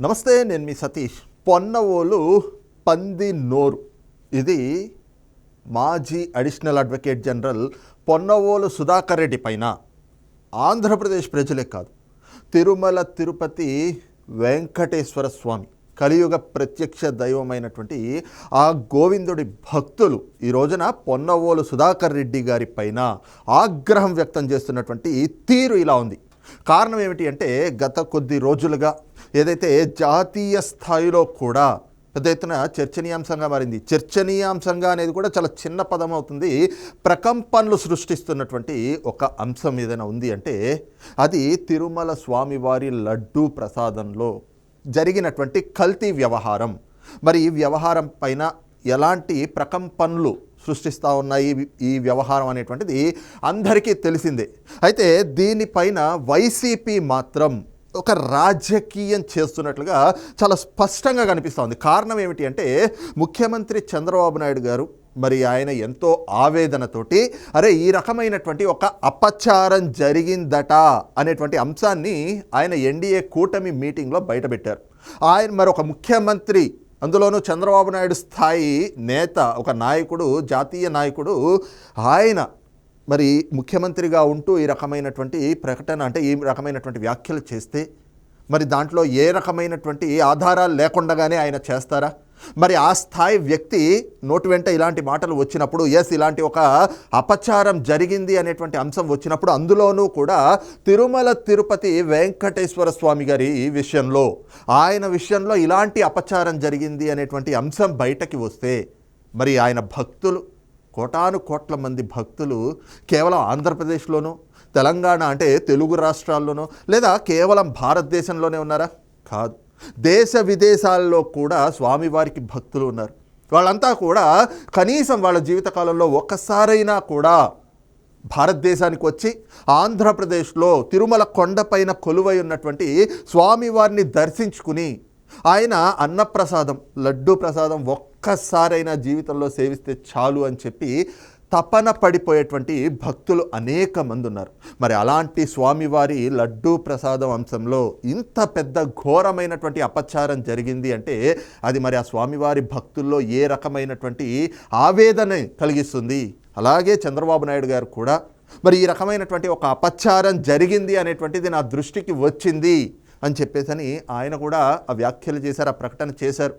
నమస్తే నేను మీ సతీష్. పొన్నవోలు పంది నోరు. ఇది మాజీ additional advocate general Ponnavolu Sudhakar Reddy పైన. ఆంధ్రప్రదేశ్ ప్రజలే కాదు తిరుమల తిరుపతి వెంకటేశ్వర స్వామి కలియుగ ప్రత్యక్ష దైవమైనటువంటి ఆ గోవిందుడి భక్తులు ఈ రోజున పొన్నవోలు సుధాకర్ రెడ్డి గారి పైన ఆగ్రహం వ్యక్తం చేస్తున్నటువంటి తీరు ఇలా ఉంది. కారణం ఏమిటి అంటే గత కొద్ది రోజులుగా ఏదైతే జాతీయ స్థాయిలో కూడా పెద్ద ఎత్తున చర్చనీయాంశంగా మారింది. చర్చనీయాంశంగా అనేది కూడా చాలా చిన్న పదం అవుతుంది. ప్రకంపనలు సృష్టిస్తున్నటువంటి ఒక అంశం ఏదైనా ఉంది అంటే అది తిరుమల స్వామివారి లడ్డూ ప్రసాదంలో జరిగినటువంటి కల్తీ వ్యవహారం. మరి ఈ వ్యవహారం పైన ఎలాంటి ప్రకంపనలు సృష్టిస్తూ ఉన్నాయి? ఈ వ్యవహారం అనేటువంటిది అందరికీ తెలిసిందే. అయితే దీనిపైన వైసీపీ మాత్రం ఒక రాజకీయం చేస్తున్నట్లుగా చాలా స్పష్టంగా కనిపిస్తోంది కారణం ఏమిటి అంటే ముఖ్యమంత్రి చంద్రబాబు నాయుడు గారు మరి ఆయన ఎంతో ఆవేదనతోటి అరే ఈ రకమైనటువంటి ఒక అపచారం జరిగిందట అనేటువంటి అంశాన్ని ఆయన ఎన్డీఏ కూటమి మీటింగ్లో బయటపెట్టారు. ఆయన మరి ఒక ముఖ్యమంత్రి అందులోనూ చంద్రబాబు నాయుడు స్థాయి నేత ఒక నాయకుడు జాతీయ నాయకుడు ఆయన మరి ముఖ్యమంత్రిగా ఉంటూ ఈ రకమైనటువంటి ప్రకటన అంటే ఈ రకమైనటువంటి వ్యాఖ్యలు చేస్తే మరి దాంట్లో ఏ రకమైనటువంటి ఆధారాలు లేకుండానే ఆయన చేస్తారా? మరి ఆ స్థాయి వ్యక్తి నోటి వెంట ఇలాంటి మాటలు వచ్చినప్పుడు ఎస్ ఇలాంటి ఒక అపచారం జరిగింది అనేటువంటి అంశం వచ్చినప్పుడు అందులోనూ కూడా తిరుమల తిరుపతి వెంకటేశ్వర స్వామి గారి విషయంలో ఆయన విషయంలో ఇలాంటి అపచారం జరిగింది అనేటువంటి అంశం బయటకి వస్తే మరి ఆయన భక్తులు కోటాను కోట్ల మంది భక్తులు కేవలం ఆంధ్రప్రదేశ్లోనూ తెలంగాణ అంటే తెలుగు రాష్ట్రాల్లోనూ లేదా కేవలం భారతదేశంలోనే ఉన్నారా? కాదు. దేశ విదేశాల్లో కూడా స్వామివారికి భక్తులు ఉన్నారు. వాళ్ళంతా కూడా కనీసం వాళ్ళ జీవితకాలంలో ఒక్కసారైనా కూడా భారతదేశానికి వచ్చి ఆంధ్రప్రదేశ్లో తిరుమల కొండపైన కొలువై ఉన్నటువంటి స్వామివారిని దర్శించుకుని ఆయన అన్నప్రసాదం లడ్డు ప్రసాదం ఒక్కసారైనా జీవితంలో సేవిస్తే చాలు అని చెప్పి తపన పడిపోయేటువంటి భక్తులు అనేక మంది ఉన్నారు. మరి అలాంటి స్వామివారి లడ్డూ ప్రసాదం అంశంలో ఇంత పెద్ద ఘోరమైనటువంటి అపచారం జరిగింది అంటే అది మరి ఆ స్వామివారి భక్తుల్లో ఏ రకమైనటువంటి ఆవేదన కలిగిస్తుంది? అలాగే చంద్రబాబు నాయుడు గారు కూడా మరి ఈ రకమైనటువంటి ఒక అపచారం జరిగింది అనేటువంటిది నా దృష్టికి వచ్చింది అని చెప్పేసని ఆయన కూడా ఆ వ్యాఖ్యలు చేశారు ఆ ప్రకటన చేశారు.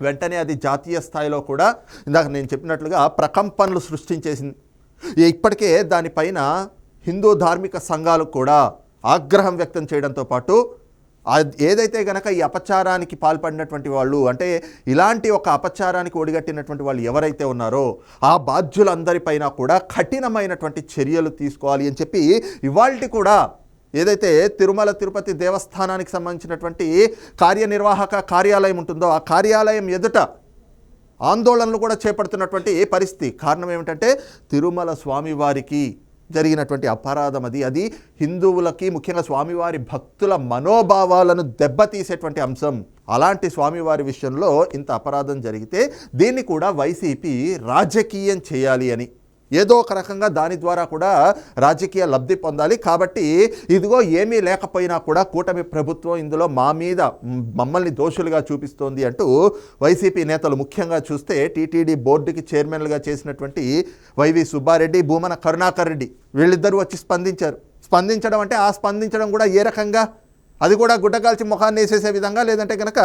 వెంటనే అది జాతీయ స్థాయిలో కూడా ఇందాక నేను చెప్పినట్లుగా ప్రకంపనలు సృష్టించేసింది. ఇప్పటికే దానిపైన హిందూ ధార్మిక సంఘాలు కూడా ఆగ్రహం వ్యక్తం చేయడంతో పాటు ఏదైతే గనక ఈ అపచారానికి పాల్పడినటువంటి వాళ్ళు అంటే ఇలాంటి ఒక అపచారానికి ఒడిగట్టినటువంటి వాళ్ళు ఎవరైతే ఉన్నారో ఆ బాధ్యులందరిపైన కూడా కఠినమైనటువంటి చర్యలు తీసుకోవాలి అని చెప్పి ఇవాళ కూడా ఏదైతే తిరుమల తిరుపతి దేవస్థానానికి సంబంధించినటువంటి కార్యనిర్వాహక కార్యాలయం ఉంటుందో ఆ కార్యాలయం ఎదుట ఆందోళనలు కూడా చేపడుతున్నటువంటి పరిస్థితి. కారణం ఏమిటంటే తిరుమల స్వామివారికి జరిగినటువంటి అపరాధం అది. అది హిందువులకి ముఖ్యంగా స్వామివారి భక్తుల మనోభావాలను దెబ్బతీసేటువంటి అంశం. అలాంటి స్వామివారి విషయంలో ఇంత అపరాధం జరిగితే దీన్ని కూడా వైసీపీ రాజకీయం చేయాలి అని ఏదో ఒక రకంగా దాని ద్వారా కూడా రాజకీయ లబ్ధి పొందాలి. కాబట్టి ఇదిగో ఏమీ లేకపోయినా కూడా కూటమి ప్రభుత్వం ఇందులో మా మీద మమ్మల్ని దోషులుగా చూపిస్తోంది అంటూ వైసీపీ నేతలు ముఖ్యంగా చూస్తే టీటీడీ బోర్డుకి చైర్మన్లుగా చేసినటువంటి వైవి సుబ్బారెడ్డి భూమన కరుణాకర్ రెడ్డి వీళ్ళిద్దరూ వచ్చి స్పందించారు. స్పందించడం అంటే ఆ స్పందించడం కూడా ఏ రకంగా? అది కూడా గుడ్డకాల్చి ముఖాన్ని వేసేసే విధంగా లేదంటే కనుక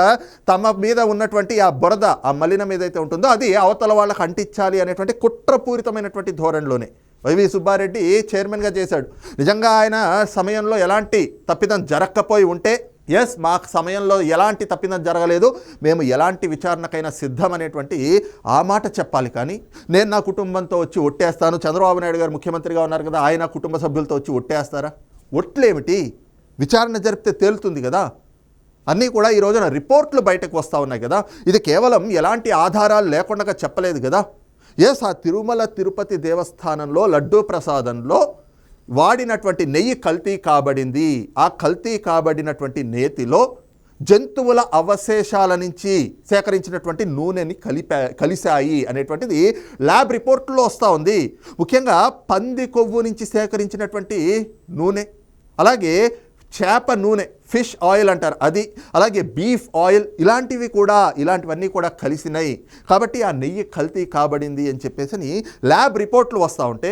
తమ మీద ఉన్నటువంటి ఆ బురద ఆ మలినం ఏదైతే ఉంటుందో అది అవతల వాళ్ళకి అంటించాలి అనేటువంటి కుట్రపూరితమైనటువంటి ధోరణిలోనే. వైవి సుబ్బారెడ్డి చైర్మన్గా చేశాడు. నిజంగా ఆయన సమయంలో ఎలాంటి తప్పిదం జరగకపోయి ఉంటే ఎస్ మా సమయంలో ఎలాంటి తప్పిదం జరగలేదు మేము ఎలాంటి విచారణకైనా సిద్ధం అనేటువంటి ఆ మాట చెప్పాలి కానీ నేను నా కుటుంబంతో వచ్చి ఒట్టేస్తాను చంద్రబాబు నాయుడు గారు ముఖ్యమంత్రిగా ఉన్నారు కదా ఆయన కుటుంబ సభ్యులతో వచ్చి ఒట్టేస్తారా? ఒట్లేమిటి? విచారణ జరిపితే తేలుతుంది కదా? అన్నీ కూడా ఈ రోజున రిపోర్ట్లు బయటకు వస్తూ ఉన్నాయి కదా? ఇది కేవలం ఎలాంటి ఆధారాలు లేకుండా చెప్పలేదు కదా? ఎస్ ఆ తిరుమల తిరుపతి దేవస్థానంలో లడ్డూ ప్రసాదంలో వాడినటువంటి నెయ్యి కల్తీ కాబడింది. ఆ కల్తీ కాబడినటువంటి నేతిలో జంతువుల అవశేషాల నుంచి సేకరించినటువంటి నూనెని కలిపా కలిశాయి అనేటువంటిది ల్యాబ్ రిపోర్ట్లో వస్తూ ఉంది. ముఖ్యంగా పంది కొవ్వు నుంచి సేకరించినటువంటి నూనె అలాగే చేప నూనె ఫిష్ ఆయిల్ అంటారు. అది అలాగే బీఫ్ ఆయిల్ ఇలాంటివి కూడా ఇలాంటివన్నీ కూడా కలిసినాయి కాబట్టి ఆ నెయ్యి కల్తీ కాబడింది అని చెప్పేసి ల్యాబ్ రిపోర్ట్లు వస్తూ ఉంటే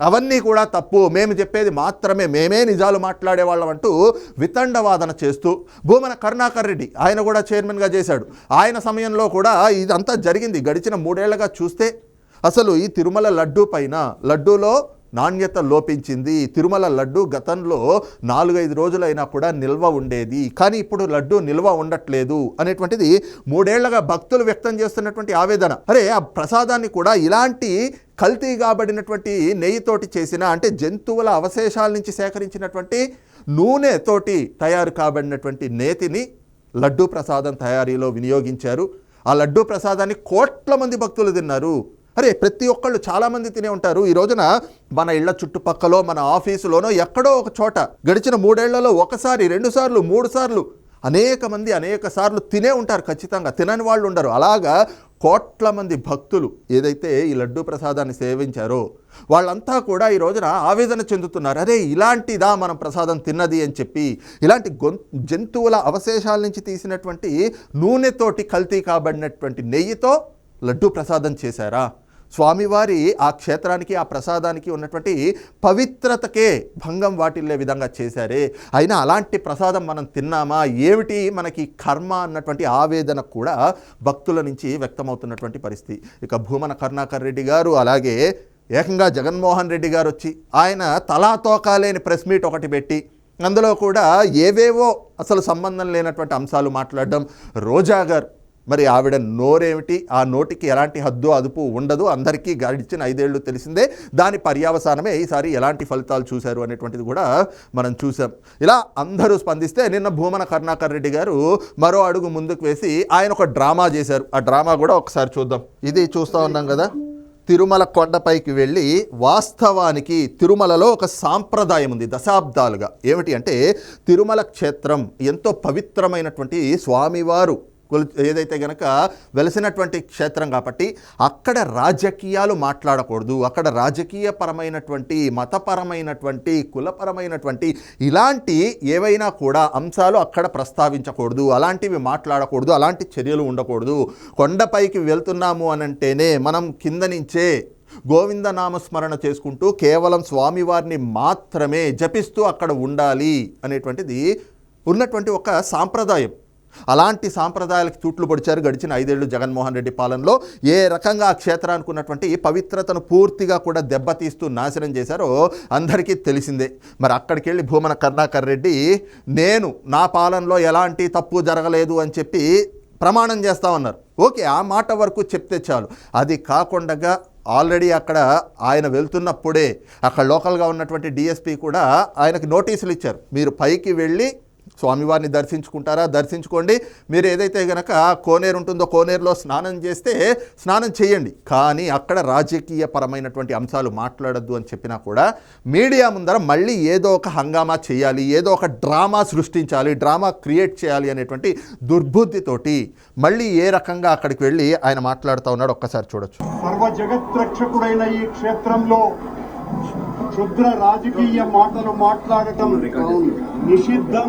అవన్నీ కూడా తప్పు. మేము చెప్పేది మాత్రమే. మేమే నిజాలు మాట్లాడేవాళ్ళం అంటూ వితండవాదన చేస్తూ భూమన కరుణాకర్ రెడ్డి ఆయన కూడా చైర్మన్గా చేశాడు. ఆయన సమయంలో కూడా ఇదంతా జరిగింది. గడిచిన మూడేళ్ళుగా చూస్తే అసలు ఈ తిరుమల లడ్డూ పైన లడ్డూలో నాణ్యత లోపించింది. తిరుమల లడ్డు గతంలో నాలుగైదు రోజులైనా కూడా నిల్వ ఉండేది. కానీ ఇప్పుడు లడ్డు నిల్వ ఉండట్లేదు అనేటువంటిది మూడేళ్ళగా భక్తులు వ్యక్తం చేస్తున్నటువంటి ఆవేదన. అరే ఆ ప్రసాదాన్ని కూడా ఇలాంటి కల్తీ కాబడినటువంటి నెయ్యితోటి చేసిన అంటే జంతువుల అవశేషాల నుంచి సేకరించినటువంటి నూనెతోటి తయారు కాబడినటువంటి నేతిని లడ్డూ ప్రసాదం తయారీలో వినియోగించారు. ఆ లడ్డూ ప్రసాదాన్ని కోట్ల మంది భక్తులు తిన్నారు. అరే ప్రతి ఒక్కళ్ళు చాలామంది తినే ఉంటారు. ఈ రోజున మన ఇళ్ళ చుట్టుపక్కలో మన ఆఫీసులోనో ఎక్కడో ఒక చోట గడిచిన మూడేళ్ళలో ఒకసారి రెండు సార్లు మూడు సార్లు అనేక మంది అనేక సార్లు తినే ఉంటారు ఖచ్చితంగా. తినని వాళ్ళు ఉండరు. అలాగా కోట్ల మంది భక్తులు ఏదైతే ఈ లడ్డూ ప్రసాదాన్ని సేవించారో వాళ్ళంతా కూడా ఈ రోజున ఆవేదన చెందుతున్నారు. అరే ఇలాంటిదా మనం ప్రసాదం తిన్నది అని చెప్పి ఇలాంటి గొం జంతువుల అవశేషాల నుంచి తీసినటువంటి నూనెతోటి కల్తీ కాబడినటువంటి నెయ్యితో లడ్డూ ప్రసాదం చేశారా? స్వామివారి ఆ క్షేత్రానికి ఆ ప్రసాదానికి ఉన్నటువంటి పవిత్రతకే భంగం వాటిల్లే విధంగా చేశారే. అయినా అలాంటి ప్రసాదం మనం తిన్నామా? ఏమిటి మనకి కర్మ అన్నటువంటి ఆవేదన కూడా భక్తుల నుంచి వ్యక్తమవుతున్నటువంటి పరిస్థితి. ఇక భూమన కరుణాకర్ రెడ్డి గారు అలాగే ఏకంగా జగన్మోహన్ రెడ్డి గారు వచ్చి ఆయన తలా తోకాలేని ప్రెస్ మీట్ ఒకటి పెట్టి అందులో కూడా ఏవేవో అసలు సంబంధం లేనటువంటి అంశాలు మాట్లాడడం. రోజా గారు మరి ఆవిడ నోరేమిటి? ఆ నోటికి ఎలాంటి హద్దు అదుపు ఉండదు. అందరికీ గడిచిన ఐదేళ్ళు తెలిసిందే. దాని పర్యావసానమే ఈసారి ఎలాంటి ఫలితాలు చూశారు అనేటువంటిది కూడా మనం చూసాం ఇలా అందరూ స్పందిస్తే నిన్న భూమన కరుణాకర్ రెడ్డి గారు మరో అడుగు ముందుకు వేసి ఆయన ఒక డ్రామా చేశారు. ఆ డ్రామా కూడా ఒకసారి చూద్దాం. ఇది చూస్తూ ఉన్నాం కదా. తిరుమల కొండపైకి వెళ్ళి వాస్తవానికి తిరుమలలో ఒక సాంప్రదాయం ఉంది దశాబ్దాలుగా. ఏమిటి అంటే తిరుమల క్షేత్రం ఎంతో పవిత్రమైనటువంటి స్వామివారు ఏదైతే గనక వెలసినటువంటి క్షేత్రం కాబట్టి అక్కడ రాజకీయాలు మాట్లాడకూడదు. అక్కడ రాజకీయపరమైనటువంటి మతపరమైనటువంటి కులపరమైనటువంటి ఇలాంటి ఏవైనా కూడా అంశాలు అక్కడ ప్రస్తావించకూడదు. అలాంటివి మాట్లాడకూడదు. అలాంటి చర్యలు ఉండకూడదు. కొండపైకి వెళ్తున్నాము అనంటేనే మనం కింద నుంచే గోవిందనామస్మరణ చేసుకుంటూ కేవలం స్వామివారిని మాత్రమే జపిస్తూ అక్కడ ఉండాలి అనేటువంటిది ఉన్నటువంటి ఒక సాంప్రదాయం. అలాంటి సాంప్రదాయాలకు తూట్లు పొడిచారు గడిచిన ఐదేళ్ళు జగన్మోహన్ రెడ్డి పాలనలో. ఏ రకంగా ఆ క్షేత్రానికి ఉన్నటువంటి పవిత్రతను పూర్తిగా కూడా దెబ్బతీస్తూ నాశనం చేశారో అందరికీ తెలిసిందే. మరి అక్కడికి వెళ్ళి భూమన కరుణాకర్ రెడ్డి నేను నా పాలనలో ఎలాంటి తప్పు జరగలేదు అని చెప్పి ప్రమాణం చేస్తా ఉన్నారు. ఓకే ఆ మాట వరకు చెప్తే చాలు. అది కాకుండా ఆల్రెడీ అక్కడ ఆయన వెళ్తున్నప్పుడే అక్కడ లోకల్గా ఉన్నటువంటి డిఎస్పీ కూడా ఆయనకి నోటీసులు ఇచ్చారు. మీరు పైకి వెళ్ళి స్వామివారిని దర్శించుకుంటారా? దర్శించుకోండి. మీరు ఏదైతే గనక కోనేరు ఉంటుందో కోనేరులో స్నానం చేస్తే స్నానం చేయండి. కానీ అక్కడ రాజకీయ పరమైనటువంటి అంశాలు మాట్లాడొద్దు అని చెప్పినా కూడా మీడియా ముందర మళ్ళీ ఏదో ఒక హంగామా చేయాలి ఏదో ఒక డ్రామా సృష్టించాలి డ్రామా క్రియేట్ చేయాలి అనేటువంటి దుర్బుద్ధితోటి మళ్ళీ ఏ రకంగా అక్కడికి వెళ్ళి ఆయన మాట్లాడుతూ ఉన్నాడు ఒక్కసారి చూడొచ్చు. సర్వ జగత్రక్షకుడైన ఈ క్షేత్రంలో క్షుద్ర రాజకీయ మాటలు మాట్లాడటం నిషిద్ధం.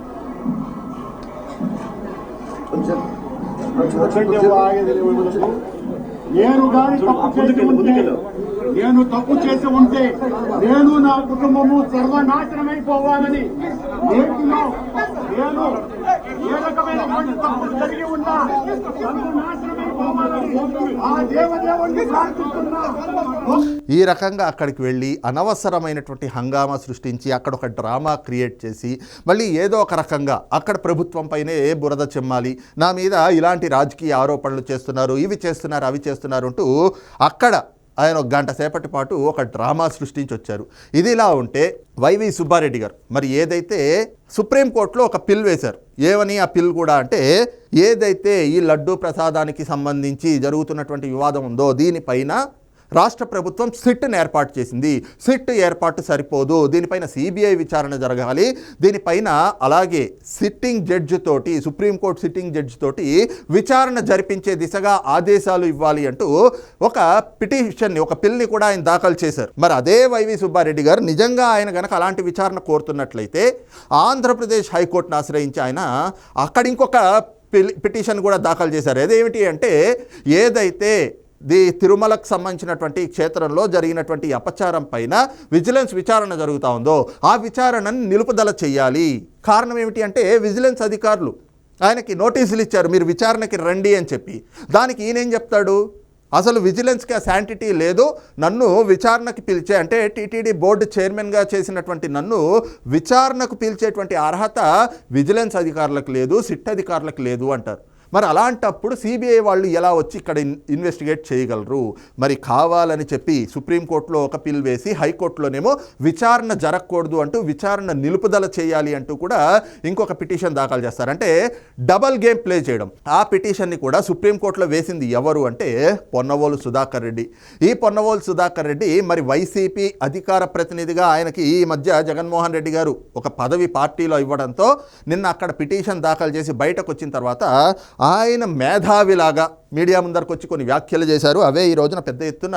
నేను కానీ తప్పు చేసి ఉంటే నేను తప్పు చేసి ఉంటే నేను నా కుటుంబము సర్వనాశనమైపోవాలని నేటిలో నేను ఏ రకమైన తప్పు జరిగి ఉన్నా సర్వనాశనమైపోవాలని ఈ రకంగా అక్కడికి వెళ్ళి అనవసరమైనటువంటి హంగామా సృష్టించి అక్కడ ఒక డ్రామా క్రియేట్ చేసి మళ్ళీ ఏదో ఒక రకంగా అక్కడ ప్రభుత్వంపైనే ఏ బురద చెమ్మాలి నా మీద ఇలాంటి రాజకీయ ఆరోపణలు చేస్తున్నారు ఇవి చేస్తున్నారు అవి చేస్తున్నారు అంటూ అక్కడ ఆయన ఒక గంట సేపటి పాటు ఒక డ్రామా సృష్టించి వచ్చారు ఇది ఇలా ఉంటే వైవి సుబ్బారెడ్డి గారు మరి ఏదైతే సుప్రీంకోర్టులో ఒక పిల్ వేశారు ఏమని ఆ పిల్ కూడా అంటే ఏదైతే ఈ లడ్డూ ప్రసాదానికి సంబంధించి జరుగుతున్నటువంటి వివాదం ఉందో దీనిపైన రాష్ట్ర ప్రభుత్వం సిట్ని ఏర్పాటు చేసింది. సిట్ ఏర్పాటు సరిపోదు. దీనిపైన సిబిఐ విచారణ జరగాలి. దీనిపైన అలాగే సిట్టింగ్ జడ్జి తోటి సుప్రీంకోర్టు సిట్టింగ్ జడ్జి తోటి విచారణ జరిపించే దిశగా ఆదేశాలు ఇవ్వాలి అంటూ ఒక పిటిషన్ని ఒక పిల్ని కూడా ఆయన దాఖలు చేశారు. మరి అదే వైవి సుబ్బారెడ్డి గారు నిజంగా ఆయన గనక అలాంటి విచారణ కోరుతున్నట్లయితే ఆంధ్రప్రదేశ్ హైకోర్టును ఆశ్రయించి ఆయన అక్కడ ఇంకొక పిల్- పిటిషన్ కూడా దాఖలు చేశారు. అదేమిటి అంటే ఏదైతే ది తిరుమలకు సంబంధించినటువంటి క్షేత్రంలో జరిగినటువంటి అపచారం పైన విజిలెన్స్ విచారణ జరుగుతూ ఉందో ఆ విచారణను నిలుపుదల చేయాలి. కారణం ఏమిటి అంటే విజిలెన్స్ అధికారులు ఆయనకి నోటీసులు ఇచ్చారు మీరు విచారణకి రండి అని చెప్పి. దానికి ఈయన ఏం చెప్తాడు? అసలు విజిలెన్స్కి ఆ శాంటిటీ లేదు నన్ను విచారణకు పిలిచే అంటే టీటీడీ బోర్డు చైర్మన్గా చేసినటువంటి నన్ను విచారణకు పిలిచేటువంటి అర్హత విజిలెన్స్ అధికారులకు లేదు సిట్ అధికారులకు లేదు అంటారు. మరి అలాంటప్పుడు సిబిఐ వాళ్ళు ఎలా వచ్చి ఇక్కడ ఇన్వెస్టిగేట్ చేయగలరు? మరి కావాలని చెప్పి సుప్రీంకోర్టులో ఒక పిల్ వేసి హైకోర్టులోనేమో విచారణ జరగకూడదు అంటూ విచారణ నిలుపుదల చేయాలి అంటూ కూడా ఇంకొక పిటిషన్ దాఖలు చేస్తారు. అంటే డబల్ గేమ్ ప్లే చేయడం. ఆ పిటిషన్ని కూడా సుప్రీంకోర్టులో వేసింది ఎవరు అంటే పొన్నవోలు సుధాకర్ రెడ్డి. ఈ పొన్నవోలు సుధాకర్ రెడ్డి మరి వైసీపీ అధికార ప్రతినిధిగా ఆయనకి ఈ మధ్య జగన్మోహన్ రెడ్డి గారు ఒక పదవి పార్టీలో ఇవ్వడంతో నిన్న అక్కడ పిటిషన్ దాఖలు చేసి బయటకు వచ్చిన తర్వాత ఆయన మేధావిలాగా మీడియా ముందరకు వచ్చి కొన్ని వ్యాఖ్యలు చేశారు. అవే ఈ రోజున పెద్ద ఎత్తున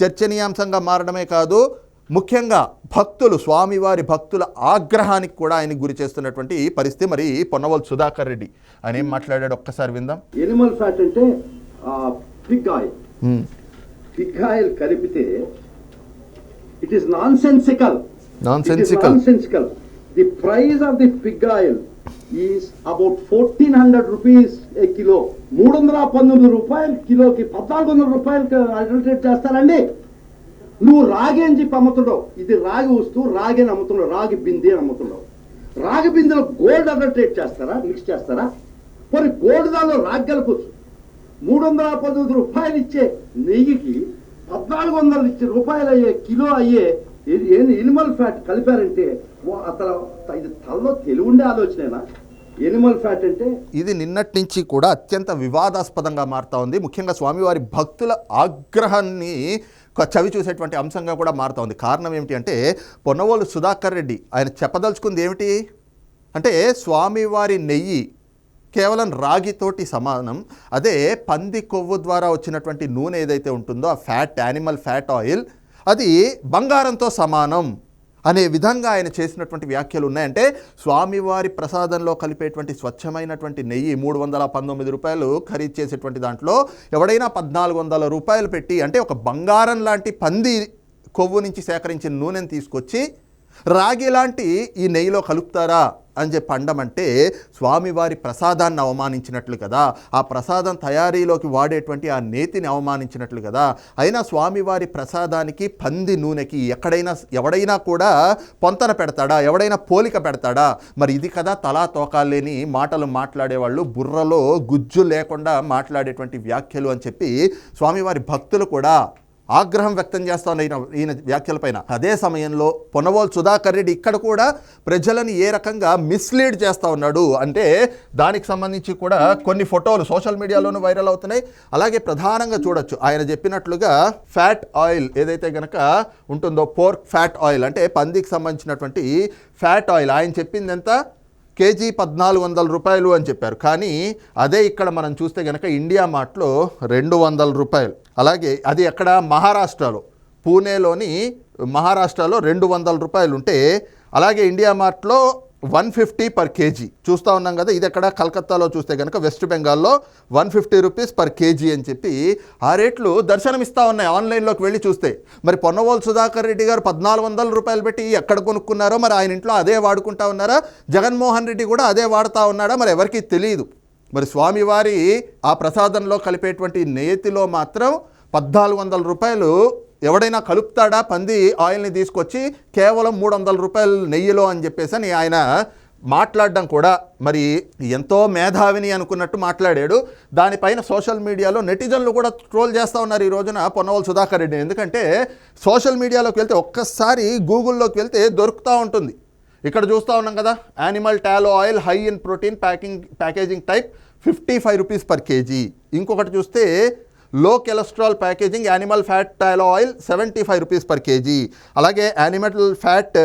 చర్చనీయాంశంగా మారడమే కాదు ముఖ్యంగా భక్తులు స్వామివారి భక్తుల ఆగ్రహానికి కూడా ఆయనకు గురి చేస్తున్నటువంటి పరిస్థితి మరి పొన్నవోలు సుధాకర్ రెడ్డి. ఆయన ఏం మాట్లాడాడు? ఒక్కసారి విందాం. ఎనిమల్ ఫ్యాట్ అంటే పిగ్ ఆయిల్. పిగ్ ఆయిల్ కలిపితే it is nonsensical. Nonsensical the price of the pig oil is about fourteen hundred rupees kilo? మూడు వందల పంతొమ్మిది రూపాయలు కిలోకి పద్నాలుగు వందల రూపాయలకి అడల్టరేట్ చేస్తారండి. నువ్వు రాగి అని చెప్పి అమ్ముతున్నావు ఇది రాగి వస్తువు రాగి అని అమ్ముతున్నావు రాగి బింది అని అమ్ముతున్నావు రాగి బిందెలో గోల్డ్ అడల్టరేట్ చేస్తారా? మిక్స్ చేస్తారా? మరి గోల్డ్ దానిలో రాగి కలపచ్చు మూడు వందల పంతొమ్మిది రూపాయలు ఇచ్చే నెయ్యికి పద్నాలుగు వందలు ఇచ్చే రూపాయలు అయ్యే కిలో అయ్యే ఎనిమల్ ఫ్యాట్ కలిపారంటే ఓ- అతను ఇది తలలో తెలివి ఉండే ఆలోచనేనా? ఎనిమల్ ఫ్యాట్ అంటే? ఇది నిన్నటి నుంచి కూడా అత్యంత వివాదాస్పదంగా మారుతా ఉంది. ముఖ్యంగా స్వామివారి భక్తుల ఆగ్రహాన్ని చవి చూసేటువంటి అంశంగా కూడా మారుతా ఉంది. కారణం ఏమిటి అంటే పొన్నవోలు సుధాకర్ రెడ్డి ఆయన చెప్పదలుచుకుంది ఏమిటి? అంటే స్వామివారి నెయ్యి కేవలం రాగితోటి సమానం. అదే పంది కొవ్వు ద్వారా వచ్చినటువంటి నూనె ఏదైతే ఉంటుందో ఆ ఫ్యాట్ యానిమల్ ఫ్యాట్ ఆయిల్ అది బంగారంతో సమానం. అనే విధంగా ఆయన చేసినటువంటి వ్యాఖ్యలు ఉన్నాయంటే స్వామివారి ప్రసాదంలో కలిపేటువంటి స్వచ్ఛమైనటువంటి నెయ్యి మూడు వందల పంతొమ్మిది రూపాయలు ఖరీదు చేసేటువంటి దాంట్లో ఎవడైనా పద్నాలుగు వందల రూపాయలు పెట్టి అంటే ఒక బంగారం లాంటి పంది కొవ్వు నుంచి సేకరించిన నూనెను తీసుకొచ్చి రాగి లాంటి ఈ నెయ్యిలో కలుపుతారా? అని చెప్పి అండమంటే స్వామివారి ప్రసాదాన్ని అవమానించినట్లు కదా. ఆ ప్రసాదం తయారీలోకి వాడేటువంటి ఆ నేతిని అవమానించినట్లు కదా. అయినా స్వామివారి ప్రసాదానికి పంది నూనెకి ఎక్కడైనా ఎవడైనా కూడా పొంతన పెడతాడా? ఎవడైనా పోలిక పెడతాడా? మరి ఇది కదా తలా తోకాలేని మాటలు మాట్లాడేవాళ్ళు బుర్రలో గుజ్జు లేకుండా మాట్లాడేటువంటి వ్యాఖ్యలు అని చెప్పి స్వామివారి భక్తులు కూడా ఆగ్రహం వ్యక్తం చేస్తా ఈయన ఈయన వ్యాఖ్యలపైన. అదే సమయంలో పొనవోల్ సుధాకర్ రెడ్డి ఇక్కడ కూడా ప్రజలను ఏ రకంగా మిస్లీడ్ చేస్తూ ఉన్నాడు అంటే దానికి సంబంధించి కూడా కొన్ని ఫోటోలు సోషల్ మీడియాలోనూ వైరల్ అవుతున్నాయి. అలాగే ప్రధానంగా చూడొచ్చు. ఆయన చెప్పినట్లుగా ఫ్యాట్ ఆయిల్ ఏదైతే గనక ఉంటుందో పోర్క్ ఫ్యాట్ ఆయిల్ అంటే పందికి సంబంధించినటువంటి ఫ్యాట్ ఆయిల్. ఆయన చెప్పింది ఎంత కేజీ పద్నాలుగు వందల రూపాయలు అని చెప్పారు. కానీ అదే ఇక్కడ మనం చూస్తే కనుక ఇండియా మార్ట్లో రెండు వందల రూపాయలు. అలాగే అది ఎక్కడ? మహారాష్ట్రలో. పూణేలోని మహారాష్ట్రలో రెండు వందల రూపాయలు ఉంటే అలాగే ఇండియా మార్ట్లో వన్ ఫిఫ్టీ పర్ కేజీ. చూస్తూ ఉన్నాం కదా ఇది ఎక్కడ? కలకత్తాలో చూస్తే కనుక వెస్ట్ బెంగాల్లో one fifty rupees per KG అని చెప్పి ఆ రేట్లు దర్శనమిస్తూ ఉన్నాయి ఆన్లైన్లోకి వెళ్ళి చూస్తే. మరి పొన్నవోలు సుధాకర్ రెడ్డి గారు పద్నాలుగు వందల రూపాయలు పెట్టి ఎక్కడ కొనుక్కున్నారో మరి ఆయన ఇంట్లో అదే వాడుకుంటా ఉన్నారా? జగన్మోహన్ రెడ్డి కూడా అదే వాడుతూ ఉన్నాడా? మరి ఎవరికీ తెలియదు మరి స్వామివారి ఆ ప్రసాదంలో కలిపేటువంటి నేతిలో మాత్రం పద్నాలుగు వందల రూపాయలు ఎవడైనా కలుపుతాడా? పంది ఆయిల్ని తీసుకొచ్చి కేవలం మూడు వందల రూపాయలు నెయ్యిలో అని చెప్పేసి అని ఆయన మాట్లాడడం కూడా మరి ఎంతో మేధావిని అనుకున్నట్టు మాట్లాడాడు. దానిపైన సోషల్ మీడియాలో నెటిజన్లు కూడా ట్రోల్ చేస్తూ ఉన్నారు ఈ రోజున పొన్నవల్ సుధాకర్ రెడ్డి ఎందుకంటే సోషల్ మీడియాలోకి వెళ్తే ఒక్కసారి గూగుల్లోకి వెళ్తే దొరుకుతూ ఉంటుంది. ఇక్కడ చూస్తూ ఉన్నాం కదా animal tallow oil high in protein packing packaging type fifty five rupees per KG. ఇంకొకటి చూస్తే low cholesterol packaging animal fat tallow oil seventy five rupees per KG అలాగే animal fat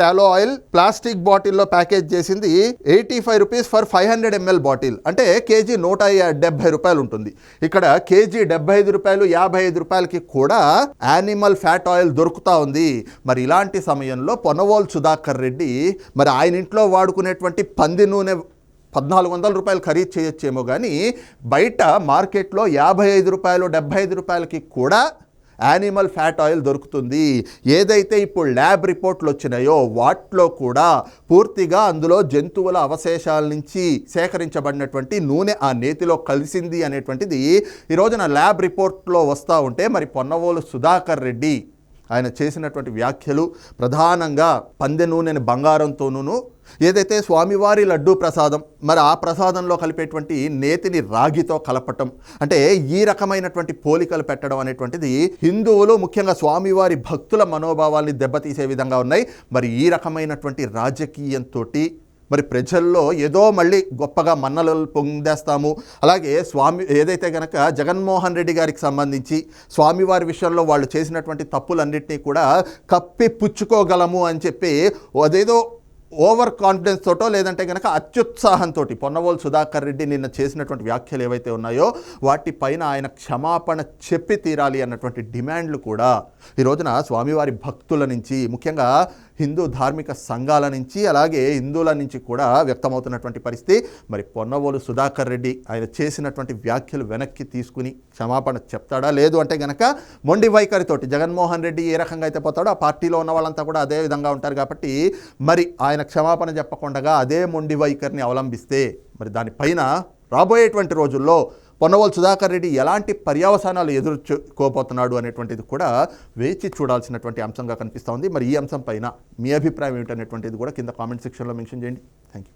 tallow oil plastic బాటిల్లో package చేసింది eighty five rupees for five hundred ML bottle అంటే KG నూట డెబ్బై రూపాయలు ఉంటుంది. ఇక్కడ కేజీ డెబ్బై ఐదు రూపాయలు యాభై ఐదు రూపాయలకి కూడా యానిమల్ ఫ్యాట్ ఆయిల్ దొరుకుతూ ఉంది. మరి ఇలాంటి సమయంలో పొనవోల్ సుధాకర్ రెడ్డి మరి ఆయన ఇంట్లో వాడుకునేటువంటి పంది నూనె పద్నాలుగు వందల రూపాయలు ఖరీదు చేయొచ్చేమో కానీ బయట మార్కెట్లో యాభై ఐదు రూపాయలు డెబ్బై ఐదు రూపాయలకి కూడా యానిమల్ ఫ్యాట్ ఆయిల్ దొరుకుతుంది. ఏదైతే ఇప్పుడు ల్యాబ్ రిపోర్ట్లు వచ్చినాయో వాటిలో కూడా పూర్తిగా అందులో జంతువుల అవశేషాల నుంచి సేకరించబడినటువంటి నూనె ఆ నేతిలో కలిసింది అనేటువంటిది ఈ రోజున ల్యాబ్ రిపోర్ట్లో వస్తూ ఉంటే మరి పొన్నవోలు సుధాకర్ రెడ్డి ఆయన చేసినటువంటి వ్యాఖ్యలు ప్రధానంగా పందె నూనెని బంగారంతోనూ ఏదైతే స్వామివారి లడ్డూ ప్రసాదం మరి ఆ ప్రసాదంలో కలిపేటువంటి నేతిని రాగితో కలపటం అంటే ఈ రకమైనటువంటి పోలికలు పెట్టడం అనేటువంటిది హిందువులు ముఖ్యంగా స్వామివారి భక్తుల మనోభావాల్ని దెబ్బతీసే విధంగా ఉన్నాయి. మరి ఈ రకమైనటువంటి రాజకీయంతో మరి ప్రజల్లో ఏదో మళ్ళీ గొప్పగా మన్నలు పొందేస్తాము. అలాగే స్వామి ఏదైతే గనక జగన్మోహన్ రెడ్డి గారికి సంబంధించి స్వామివారి విషయంలో వాళ్ళు చేసినటువంటి తప్పులన్నింటినీ కూడా కప్పి పుచ్చుకోగలము అని చెప్పి అదేదో ఓవర్ కాన్ఫిడెన్స్ తోటో లేదంటే కనుక అత్యుత్సాహంతో పొన్నవోలు సుధాకర్ రెడ్డి నిన్న చేసినటువంటి వ్యాఖ్యలు ఏవైతే ఉన్నాయో వాటిపైన ఆయన క్షమాపణ చెప్పి తీరాలి అన్నటువంటి డిమాండ్లు కూడా ఈ రోజున స్వామివారి భక్తుల నుంచి ముఖ్యంగా హిందూ ధార్మిక సంఘాల నుంచి అలాగే హిందువుల నుంచి కూడా వ్యక్తమవుతున్నటువంటి పరిస్థితి. మరి పొన్నవోలు సుధాకర్ రెడ్డి ఆయన చేసినటువంటి వ్యాఖ్యలు వెనక్కి తీసుకుని క్షమాపణ చెప్తాడా? లేదు అంటే గనక మొండి వైఖరితోటి జగన్మోహన్ రెడ్డి ఏ రకంగా అయితే పోతాడో ఆ పార్టీలో ఉన్న వాళ్ళంతా కూడా అదే విధంగా ఉంటారు కాబట్టి మరి ఆయన క్షమాపణ చెప్పకుండా అదే మొండి వైఖరిని అవలంబిస్తే మరి దానిపైన రాబోయేటువంటి రోజుల్లో పొన్నవోలు సుధాకర్ రెడ్డి ఎలాంటి పర్యవసానాలు ఎదుర్కోబోతున్నాడు అనేటువంటిది కూడా వేచి చూడాల్సినటువంటి అంశంగా కనిపిస్తూ ఉంది. మరి ఈ అంశం పైన మీ అభిప్రాయం ఏమిటనేటువంటిది కూడా కింద కామెంట్ సెక్షన్లో మెన్షన్ చేయండి. Thank you